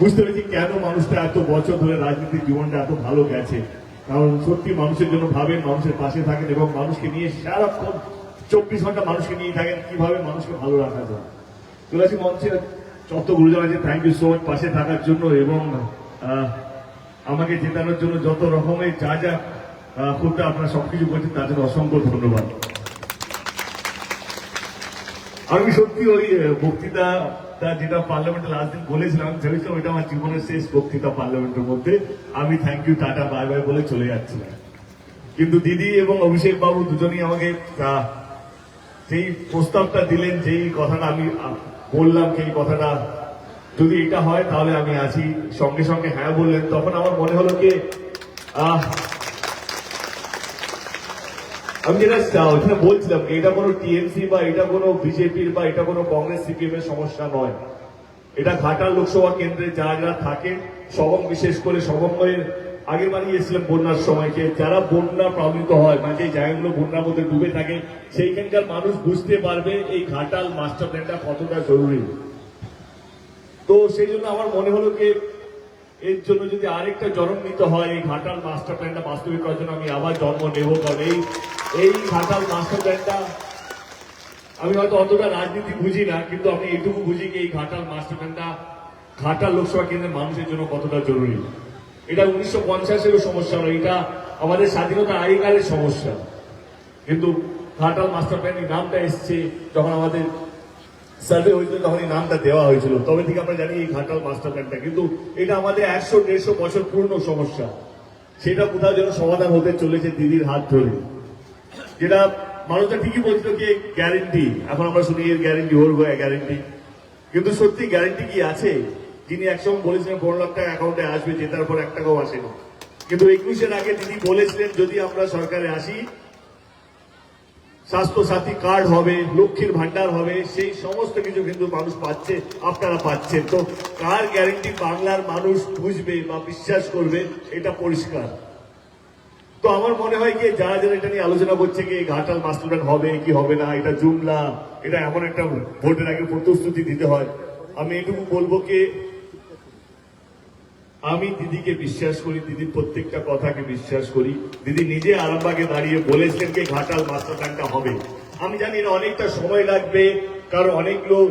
বুঝতে পেরেছি কেন মানুষটা এত বছর ধরে রাজনীতির জীবনটা এত ভালো গেছে। কারণ সত্যি মানুষের জন্য ভাবেন মানুষের পাশে থাকেন এবং মানুষকে নিয়ে সারাক্ষণ চব্বিশ ঘণ্টা মানুষকে নিয়ে থাকেন কীভাবে মানুষকে ভালো রাখা যায় তুলাসী মঞ্চে। যত গুরুজন আছে থ্যাংক ইউ সো মাচ পাশে থাকার জন্য এবং আমাকে জেতানোর জন্য যত রকমের যা যা করতে আপনারা সবকিছু করছেন তার জন্য অসংখ্য ধন্যবাদ। আমি সত্যি ওই আহ, বক্তৃতাটা যেটা পার্লামেন্টে লাস্ট দিন বলেছিলাম ভেবেছিলাম এটা আমার জীবনের শেষ বক্তৃতা পার্লামেন্টের মধ্যে, আমি thank you tata bye bye বলে চলে যাচ্ছিলাম। কিন্তু দিদি এবং অভিষেক বাবু দুজনই আমাকে যেই প্রস্তাবটা দিলেন, যেই কথাটা আমি বললাম সেই কথাটা, যদি এটা হয়, তাহলে আমি আছি। সঙ্গে সঙ্গে হ্যাঁ বললেন, তখন আমার মনে হলো কি, আহ আমি যেটা ওখানে বলছিলাম এটা কোনো টিএমসি বা এটা কোনো বিজেপির বা এটা কোনো কংগ্রেস, সিপিএম এর সমস্যা নয়। এটা ঘাটাল লোকসভা কেন্দ্রে যারা যারা থাকে, সবং বিশেষ করে সবঙ্গের আগের বারই এসেছিলাম বন্যার সময়কে। যারা বন্যা প্লাবিত হয় মানে যে জায়গাগুলো বন্যার মধ্যে ডুবে থাকে, সেইখানকার মানুষ বুঝতে পারবে এই ঘাটাল মাস্টার প্ল্যানটা কতটা জরুরি। তো সেই জন্য আমার মনে হলো কি এর জন্য যদি আরেকটা জন্ম নিতে হয় এই ঘাটাল মাস্টার প্ল্যানটা বাস্তবিক করার জন্য, আমি আবার জন্ম নেব, কারণ এই এই ঘাটাল মাস্টার প্ল্যানটা আমি হয়তো অতটা রাজনীতি বুঝি না, কিন্তু আমি এইটুকু বুঝি কি এই ঘাটাল মাস্টার প্ল্যানটা ঘাটাল লোকসভা কেন্দ্রের মানুষের জন্য কতটা জরুরি। এটা উনিশশো পঞ্চাশেরও সমস্যা নয় এটা আমাদের স্বাধীনতা আগেকালের সমস্যা। কিন্তু ঘাটাল মাস্টার প্ল্যান এই নামটা এসছে, যখন আমাদের সার্ভে হয়েছিল তখন এই নামটা দেওয়া হয়েছিল। তবে থেকে আমরা জানি এই ঘাটাল মাস্টার প্ল্যানটা কিন্তু এটা আমাদের একশো দেড়শো বছর পূর্ণ সমস্যা। সেটা কোথাও যেন সমাধান হতে চলেছে দিদির হাত ধরে। যেটা মানুষটা ঠিকই বলছিল কি গ্যারেন্টি এখন আমরা শুনি এর গ্যারেন্টি ওর হয়ে গ্যারেন্টি কিন্তু সত্যি গ্যারেন্টি কি আছে? যিনি একসময় বলেছিলেন পনেরো লাখ টাকা অ্যাকাউন্টে আসবে, জেতার পর এক টাকাও আসেনি। কিন্তু একুশের আগে তিনি বলেছিলেন, যদি আমরা সরকারে আসি স্বাস্থ্য সাথী কার্ড হবে, লক্ষ্মীর ভান্ডার হবে, সেই সমস্ত কিছু কিন্তু মানুষ পাচ্ছে, আপনারা পাচ্ছেন। তো কার গ্যারেন্টি বাংলার মানুষ বুঝবে বা বিশ্বাস করবে এটা পরিষ্কার। তো আমার মনে হয় কি, যারা যারা এটা নিয়ে আলোচনা করছে কি, ঘাটাল মাস্টার হবে, কি হবে না, এটা জুমলা, এটা এমন একটা ভোটের আগে প্রতিশ্রুতি দিতে হয়। আমি এটুকু বলব কি, আমি দিদিকে বিশ্বাস করি দিদির প্রত্যেকটা কথাকে বিশ্বাস করি। দিদি নিজে আরামবাগে দাঁড়িয়ে বলেছিলেন কি, ঘাটাল মাস্টার হবে। আমি জানি এটা অনেকটা সময় লাগবে, কারণ অনেক লোক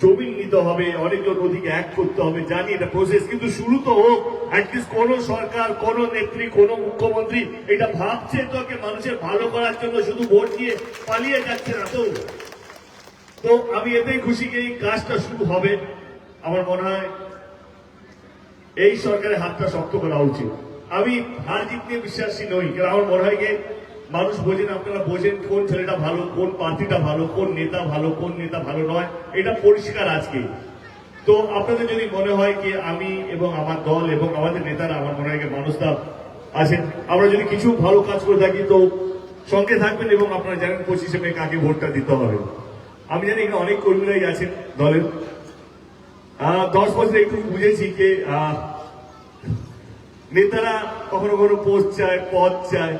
জমি নিতে হবে, অনেক লোক নদীকে এক করতে হবে, জানি এটা প্রসেস কিন্তু শুরু তো হোক। অ্যাটলিস্ট কোন সরকার, কোন নেত্রী, কোন মুখ্যমন্ত্রী এটা ভাবছে তোকে মানুষের ভালো করার জন্য শুধু ভোট দিয়ে পালিয়ে যাচ্ছে না তো। তো আমি এতেই খুশি কি এই কাজটা শুরু হবে। আমার মনে হয় এই সরকারের হাতটা শক্ত করা উচিত। আমি হার জিত নিয়ে বিশ্বাসী নই কারণ আমার মনে হয় যে মানুষ বোঝেন আপনারা বোঝেন কোন ছেলেটা ভালো, কোন পার্টিটা ভালো, কোন নেতা ভালো, কোন নেতা ভালো নয়। এটা পরিষ্কার আজকে। তো আপনাদের যদি মনে হয় কি আমি এবং আমার দল এবং আমাদের নেতারা, আমার মনে হয় মানুষটা আছেন, আমরা যদি কিছু ভালো কাজ করে থাকি, তো সঙ্গে থাকবেন এবং আপনারা জানেন পঁচিশে মে কাকে ভোটটা দিতে হবে। আমি জানি এখানে অনেক কর্মীরাই আছেন দলের। দশ বছর একটু বুঝেছি যে নেতারা কখনো কখনো পোস্ট চায়, পদ চায়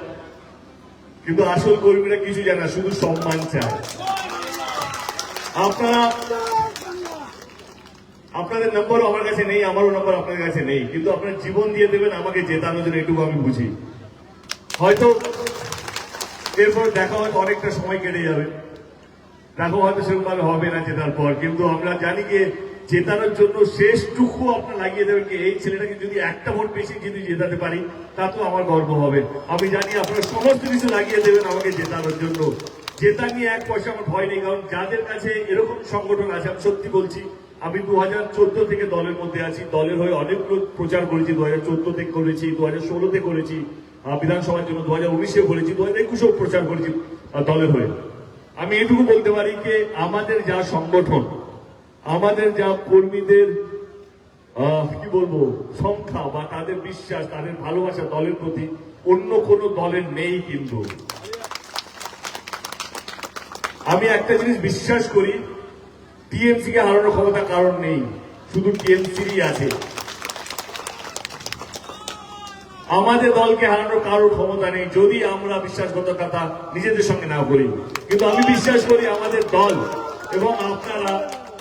কিন্তু আসল কর্মীরা কিছু জানে না, শুধু সম্মান চায়। আপনারা, আপনাদের নম্বরও আমার কাছে নেই, আমারও নম্বর আপনাদের কাছে নেই। কিন্তু আপনার জীবন দিয়ে দেবেন, আমাকে জেতানোর জন্য এটুকু আমি বুঝি। হয়তো এরপর দেখা হয়তো অনেকটা সময় কেটে যাবে। দেখো হয়তো সেরকম ভাবে হবে না জেতার পর। কিন্তু আমরা জানি যে জেতানোর জন্য শেষটুকু আপনার লাগিয়ে দেবেন কি এই ছেলেটাকে যদি একটা ভোট বেশি যদি জেতাতে পারি, তা তো আমার গর্ব হবে। আমি জানি আপনারা সমস্ত কিছু লাগিয়ে দেবেন আমাকে জেতানোর জন্য। জেতা নিয়ে এক পয়সা আমার ভয় নেই, কারণ যাদের কাছে এরকম সংগঠন আছে, আমি সত্যি বলছি, আমি দু হাজার চোদ্দ থেকে দলের মধ্যে আছি, দলের হয়ে অনেকগুলো প্রচার করেছি দু হাজার চোদ্দ থেকে করেছি দু হাজার ষোলোতে করেছি বিধানসভার জন্য দু হাজার উনিশে করেছি দু হাজার একুশেও প্রচার করেছি দলের হয়ে। আমি এটুকু বলতে পারি যে আমাদের যা সংগঠন আমাদের যা কর্মীদের কি বলব, সংখ্যা বা তাদের বিশ্বাস, তাদের ভালোবাসা দলের প্রতি অন্য কোনো দলের নেই কিন্তু। আমি একটা জিনিস বিশ্বাস করি টিএমসি কে হারানোর ক্ষমতা কারণ নেই, শুধু টিএমসিরই আছে। আমাদের দলকে হারানোর কারোর ক্ষমতা নেই, যদি আমরা বিশ্বাসঘাতকতা নিজেদের সঙ্গে না করি। কিন্তু আমি বিশ্বাস করি আমাদের দল এবং আপনারা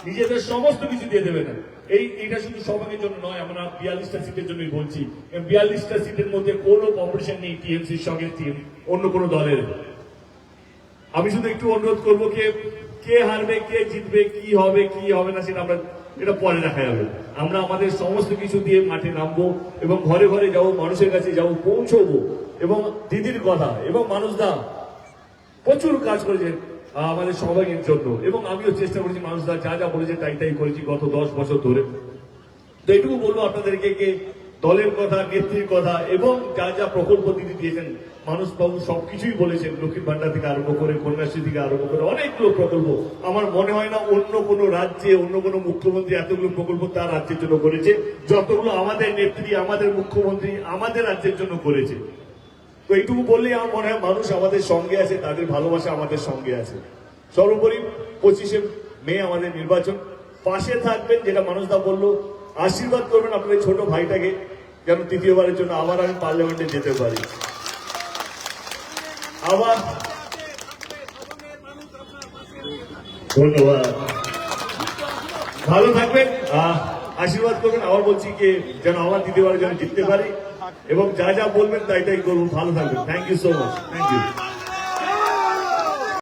নিজেদের সমস্ত কিছু দিয়ে দেবে না। এই এটা শুধু সবাইয়ের জন্য নয়, আমরা বিয়াল্লিশটা সিটের জন্যই বলছি। বিয়াল্লিশটা সিটের মধ্যে কোনো কম্পিটিশন নেই টিএমসির সঙ্গে অন্য কোনো দলের। আমি শুধু একটু অনুরোধ করব কে কে হারবে, কে জিতবে, কি হবে কি হবে না সেটা আমরা, এটা পরে দেখা যাবে। আমরা আমাদের সমস্ত কিছু দিয়ে মাঠে নামবো এবং ঘরে ঘরে যাব, মানুষের কাছে যাব, পৌঁছবো। এবং দিদির কথা, এবং মানুষদা, প্রচুর কাজ করেছেন আমাদের সবাইয়ের জন্য। এবং আমিও চেষ্টা করেছি মানুষরা যা যা বলেছে তাই তাই করেছি গত দশ বছর ধরে। তো এটুকু বলব আপনাদেরকে যে দলের কথা, নেত্রীর কথা, এবং যা যা প্রকল্প দিদি দিয়েছেন, মানুষ বাবু সবকিছুই বলেছেন, লক্ষ্মীর ভান্ডার থেকে আরম্ভ করে, কন্যাশ্রী থেকে আরম্ভ করে অনেকগুলো প্রকল্প। আমার মনে হয় না অন্য কোনো রাজ্যে, অন্য কোনো মুখ্যমন্ত্রী এতগুলো প্রকল্প তার রাজ্যের জন্য করেছে, যতগুলো আমাদের নেত্রী, আমাদের মুখ্যমন্ত্রী আমাদের রাজ্যের জন্য করেছে। তো এইটুকু বললেই আমার মনে হয় মানুষ আমাদের সঙ্গে আছে, তাদের ভালোবাসা আমাদের সঙ্গে আছে। সর্বোপরি পঁচিশে মে আমাদের নির্বাচন। পাশে থাকবেন যেটা মানুষদা বলল, আশীর্বাদ করবেন আপনার এই ছোট ভাইটাকে যেন তৃতীয়বারের জন্য আবার আমি পার্লামেন্টে যেতে পারি। আবার ধন্যবাদ। ভালো থাকবেন। আশীর্বাদ করবেন। আবার বলছি কি যেন আবার দ্বিতীয়বারের জন্য জিততে পারি। এবং যা যা বলবেন তাই তাই করব ভালো থাকবেন। Thank you so much thank you